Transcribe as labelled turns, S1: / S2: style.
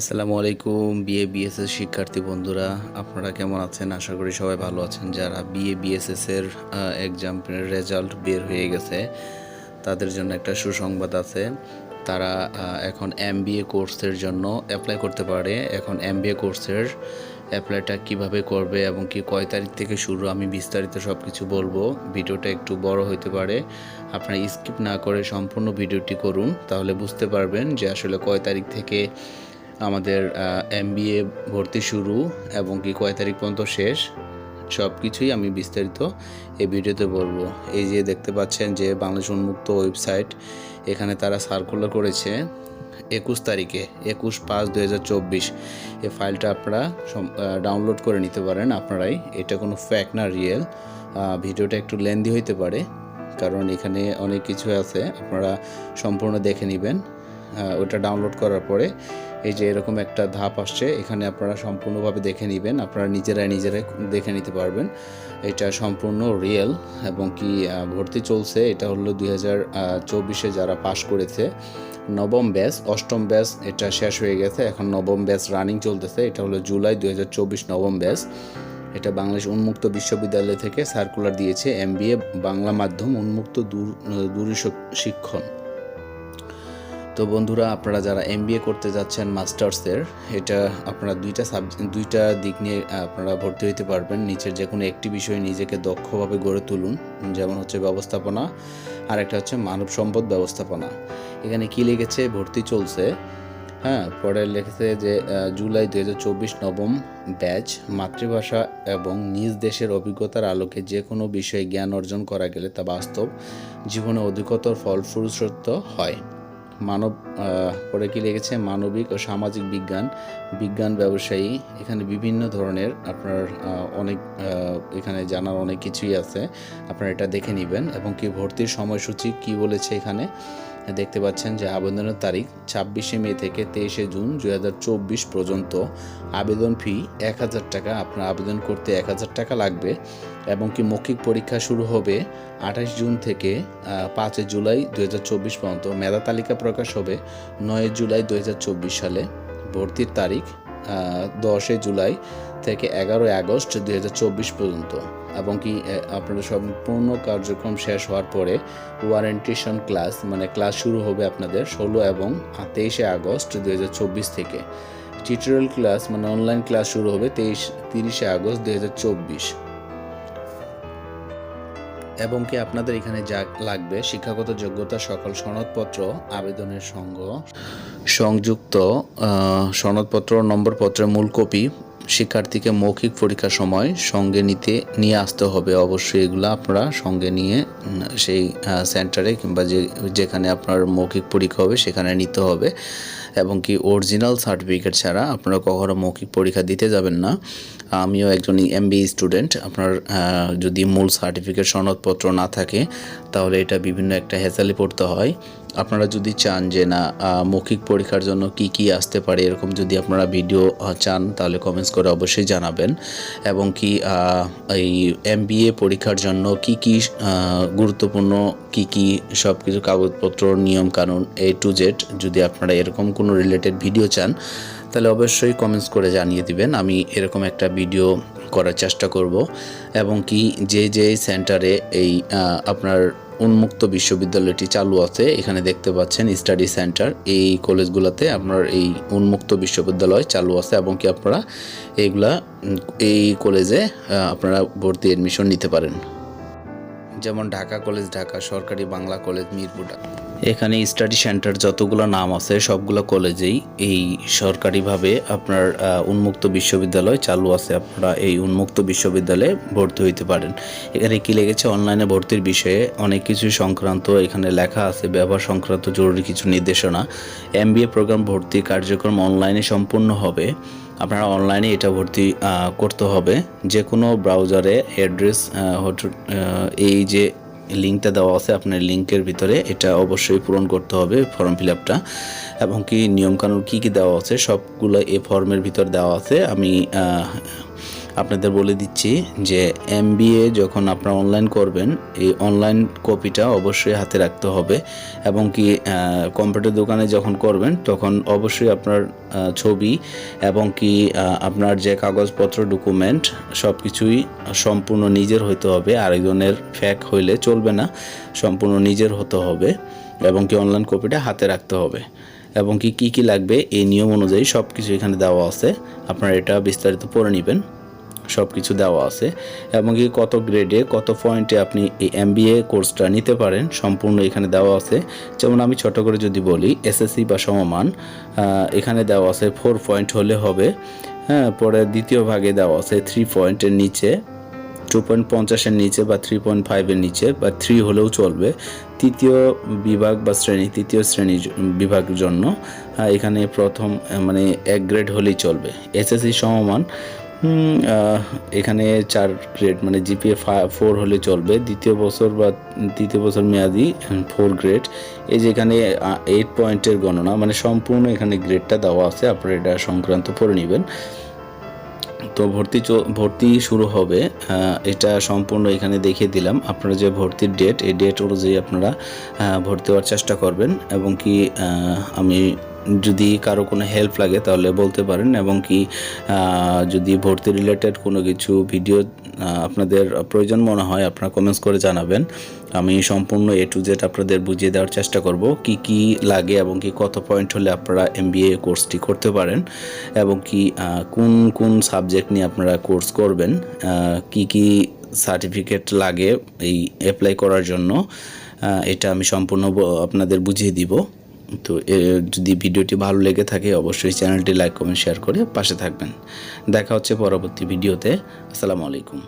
S1: আসসালামু আলাইকুম, BA, BSS শিক্ষার্থী বন্ধুরা, আপনারা কেমন আছেন? আশা করি সবাই ভালো আছেন। যারা বিএ, বিএসএস এর এক্সাম রেজাল্ট বের হয়ে গেছে, তাদের জন্য একটা সুসংবাদ আছে। তারা এখন এমবিএ কোর্সের জন্য অ্যাপ্লাই করতে পারে। এখন এমবিএ কোর্সের অ্যাপ্লাইটা কীভাবে করবে এবং কি কয় তারিখ থেকে শুরু, আমি বিস্তারিত সব কিছু বলব। ভিডিওটা একটু বড় হতে পারে। আপনারা স্কিপ না করে সম্পূর্ণ ভিডিওটি করুন, তাহলে বুঝতে পারবেন যে আসলে কয় তারিখ থেকে আমাদের এমবিএ ভর্তি শুরু এবং কি কয় তারিখ পর্যন্ত শেষ, সব কিছুই আমি বিস্তারিত এই ভিডিওতে বলব। এই যে দেখতে পাচ্ছেন যে বাংলাদেশ উন্মুক্ত ওয়েবসাইট, এখানে তারা সার্কুলার করেছে একুশ তারিখে, একুশ পাঁচ দু হাজার চব্বিশ। এই ফাইলটা আপনারা ডাউনলোড করে নিতে পারেন আপনারাই। এটা কোনো ফ্যাক না রিয়েল ভিডিওটা একটু লেন্দি হইতে পারে, কারণ এখানে অনেক কিছু আছে, আপনারা সম্পূর্ণ দেখে নেবেন। ওটা ডাউনলোড করার পরে এই যে এরকম একটা ধাপ আসছে, এখানে আপনারা সম্পূর্ণভাবে দেখে নেবেন, আপনারা নিজেরাই নিজেরাই দেখে নিতে পারবেন। এটা সম্পূর্ণ রিয়েল এবং কি ভর্তি চলছে। এটা হলো দুই হাজার চব্বিশে যারা পাশ করেছে, নবম ব্যাচ, অষ্টম ব্যাচ, এটা শেষ হয়ে গেছে। এখন নবম ব্যাচ রানিং চলতেছে। এটা হলো জুলাই দুই হাজার চব্বিশ নবম ব্যাচ। এটা বাংলাদেশ উন্মুক্ত বিশ্ববিদ্যালয় থেকে সার্কুলার দিয়েছে এমবিএ বাংলা মাধ্যম উন্মুক্ত দূর দূরী শিক্ষণ তো বন্ধুরা, আপনারা যারা এমবিএ করতে যাচ্ছেন মাস্টার্সের এটা আপনারা দুইটা সাবজেক্ট দুইটা দিক নিয়ে আপনারা ভর্তি হতে পারবেন। নিচের যে কোনো একটি বিষয়ে নিজেকে দক্ষভাবে গড়ে তুলুন। যেমন হচ্ছে ব্যবস্থাপনা আর একটা হচ্ছে মানব সম্পদ ব্যবস্থাপনা। এখানে কি লিখেছে? ভর্তি চলছে। হ্যাঁ পরে লিখেছে যে জুলাই দু হাজার চব্বিশ নবম ব্যাচ, মাতৃভাষা এবং নিজ দেশের অভিজ্ঞতার আলোকে যে কোনো বিষয়ে জ্ঞান অর্জন করা গেলে তা বাস্তব। জীবনে অধিকতর ফলপ্রসূ হয়। মানব পরে কি লিখেছে? মানবিক ও সামাজিক বিজ্ঞান। বিজ্ঞান ব্যবসায়ী। এখানে বিভিন্ন ধরনের আপনার অনেক এখানে জানার অনেক কিছুই আছে। আপনারা এটা দেখে নেবেন। এবং কি ভর্তির সময়সূচি কি বলেছে এখানে? দেখতে পাচ্ছেন যে আবেদনের তারিখ ছাব্বিশে মে থেকে তেইশে জুন দুই হাজার চব্বিশ পর্যন্ত। আবেদন ফি এক হাজার টাকা। আপনার আবেদন করতে এক হাজার টাকা লাগবে। এবং কি মৌখিক পরীক্ষা শুরু হবে আঠাশ জুন থেকে পাঁচই জুলাই দু হাজার চব্বিশ পর্যন্ত। মেধা তালিকা প্রকাশ হবে নয় জুলাই দু হাজার চব্বিশ সালে। ভর্তির তারিখ দশই জুলাই থেকে এগারোই আগস্ট চব্বিশ পর্যন্ত। এবং কি আপনাদের সম্পূর্ণ কার্যক্রম শেষ হওয়ার পরে ওয়ারেন্টেশন ক্লাস মানে ক্লাস শুরু হবে আপনাদের ষোলো এবং তেইশে আগস্ট দুই হাজার চব্বিশ থেকে। টিউটোরিয়াল ক্লাস মানে অনলাইন ক্লাস শুরু হবে তেইশ, তিরিশে আগস্ট দুই হাজার চব্বিশ। এবং কি আপনাদের এখানে যা লাগবে, শিক্ষাগত যোগ্যতা, সকল সনদপত্র, আবেদনের সঙ্গ, সংযুক্ত সনদপত্র, নম্বরপত্রের মূল কপি, শিক্ষার্থীকে মৌখিক পরীক্ষার সময় সঙ্গে নিতে, নিয়ে আসতে হবে। অবশ্যই এগুলো আপনারা সঙ্গে নিয়ে সেই সেন্টারে কিংবা যে, যেখানে আপনার মৌখিক পরীক্ষা হবে সেখানে নিতে হবে। এবং কি অরিজিনাল সার্টিফিকেট ছাড়া আপনারা কখনো মৌখিক পরীক্ষা দিতে যাবেন না। আমিও একজন এমবি স্টুডেন্ট আপনার যদি মূল সার্টিফিকেট সনদপত্র না থাকে, তাহলে এটা বিভিন্ন একটা হেসালে পড়তে হয়। আপনারা যদি চান যে, না মৌখিক পরীক্ষার জন্য কি কি আসতে পারে? এরকম যদি আপনারা ভিডিও চান, তাহলে কমেন্টস করে অবশ্যই জানাবেন। এবং কি এই এমবিএ পরীক্ষার জন্য কি কি গুরুত্বপূর্ণ, কি কি সব কিছু কাগজপত্র, নিয়মকানুন এ টু জেড যদি আপনারা এরকম কোনো রিলেটেড ভিডিও চান তাহলে অবশ্যই কমেন্টস করে জানিয়ে দিবেন। আমি এরকম একটা ভিডিও করার চেষ্টা করব এবং কি যে যে সেন্টারে এই আপনার উন্মুক্ত বিশ্ববিদ্যালয়টি চালু আছে, এখানে দেখতে পাচ্ছেন স্টাডি সেন্টার এই কলেজগুলোতে আপনার এই উন্মুক্ত বিশ্ববিদ্যালয় চালু আছে এবং কি আপনারা এইগুলা এই কলেজে আপনারা ভর্তি এডমিশন নিতে পারেন। যেমন ঢাকা কলেজ ঢাকা, সরকারি বাংলা কলেজ, মিরপুর এখানে স্টাডি সেন্টার যতগুলো নাম আছে, সবগুলো কলেজেই এই সরকারিভাবে আপনার উন্মুক্ত বিশ্ববিদ্যালয় চালু আছে। আপনারা এই উন্মুক্ত বিশ্ববিদ্যালয়ে ভর্তি হইতে পারেন। এখানে কি লেগেছে? অনলাইনে ভর্তির বিষয়ে অনেক কিছু সংক্রান্ত এখানে লেখা আছে। ব্যবহার সংক্রান্ত জরুরি কিছু নির্দেশনা। এমবিএ প্রোগ্রাম ভর্তি কার্যক্রম অনলাইনে সম্পূর্ণ হবে। আপনারা অনলাইনে এটা ভর্তি করতে হবে। যে কোনো ব্রাউজারে অ্যাড্রেস এই যে লিঙ্কটা দেওয়া আছে, আপনার লিঙ্কের ভিতরে এটা অবশ্যই পূরণ করতে হবে ফর্ম ফিল আপটা এবং কি নিয়মকানুন কী কী দেওয়া আছে, সবগুলো এই ফর্মের ভিতর দেওয়া আছে। আমি আপনাদের বলে দিচ্ছি যে এম যখন আপনারা অনলাইন করবেন, এই অনলাইন কপিটা অবশ্যই হাতে রাখতে হবে এবং কি কম্পিউটার দোকানে যখন করবেন, তখন অবশ্যই আপনার ছবি এবং কি আপনার যে কাগজপত্র ডকুমেন্ট সব কিছুই সম্পূর্ণ নিজের হইতে হবে। আরেকজনের ফ্যাক হইলে চলবে না, সম্পূর্ণ নিজের হতে হবে এবং কি অনলাইন কপিটা হাতে রাখতে হবে। এবং কি, কী কী লাগবে, এই নিয়ম অনুযায়ী সব কিছু এখানে দেওয়া আছে। আপনারা এটা বিস্তারিত পড়ে নেবেন। সব কিছু দেওয়া আছে, এবং কি কত গ্রেডে কত পয়েন্টে আপনি এই এমবিএ কোর্সটা নিতে পারেন, সম্পূর্ণ এখানে দেওয়া আছে। যেমন আমি ছোট করে যদি বলি এসএসসি বা সমমান এখানে দেওয়া আছে ফোর পয়েন্ট হলে হবে হ্যাঁ পরে দ্বিতীয় ভাগে দেওয়া আছে থ্রি পয়েন্টের নিচে টু পয়েন্ট পঞ্চাশের নিচে বা থ্রি পয়েন্ট ফাইভের নিচে, বা থ্রি হলেও চলবে। তৃতীয় বিভাগ বা শ্রেণি, তৃতীয় শ্রেণির বিভাগের জন্য এখানে প্রথম মানে এক গ্রেড হলেই চলবে। এসএসসি সমমান এখানে চার গ্রেড মানে জিপিএ ফোর হলে চলবে। দ্বিতীয় বছর বা তৃতীয় বছর মেয়াদি ফোর গ্রেড এই যে এখানে এইট পয়েন্টের গণনা মানে সম্পূর্ণ এখানে গ্রেডটা দেওয়া আছে, আপনারা এটা সংক্রান্ত পড়ে নেবেন। তো ভর্তি ভর্তি শুরু হবে এটা সম্পূর্ণ এখানে দেখিয়ে দিলাম। আপনারা যে ভর্তির ডেট এই ডেট অনুযায়ী আপনারা ভর্তি হওয়ার চেষ্টা করবেন এবং কি আমি যদি কারও কোনো হেল্প লাগে তাহলে বলতে পারেন এবং কি যদি ভর্তি রিলেটেড কোনো কিছু ভিডিও আপনাদের প্রয়োজন মনে হয় আপনারা কমেন্টস করে জানাবেন। আমি সম্পূর্ণ এ টু জেড আপনাদের বুঝিয়ে দেওয়ার চেষ্টা করব কি কি লাগে এবং কি কত পয়েন্ট হলে আপনারা এমবিএ কোর্সটি করতে পারেন এবং কি কোন কোন সাবজেক্ট নিয়ে আপনারা কোর্স করবেন কি কি সার্টিফিকেট লাগে এই অ্যাপ্লাই করার জন্য এটা আমি সম্পূর্ণ আপনাদের বুঝিয়ে দিব। তো যদি ভিডিওটি ভালো লেগে থাকে, অবশ্যই চ্যানেলটি লাইক, কমেন্ট, শেয়ার করে পাশে থাকবেন। দেখা হচ্ছে পরবর্তী ভিডিওতে। আসসালামু আলাইকুম।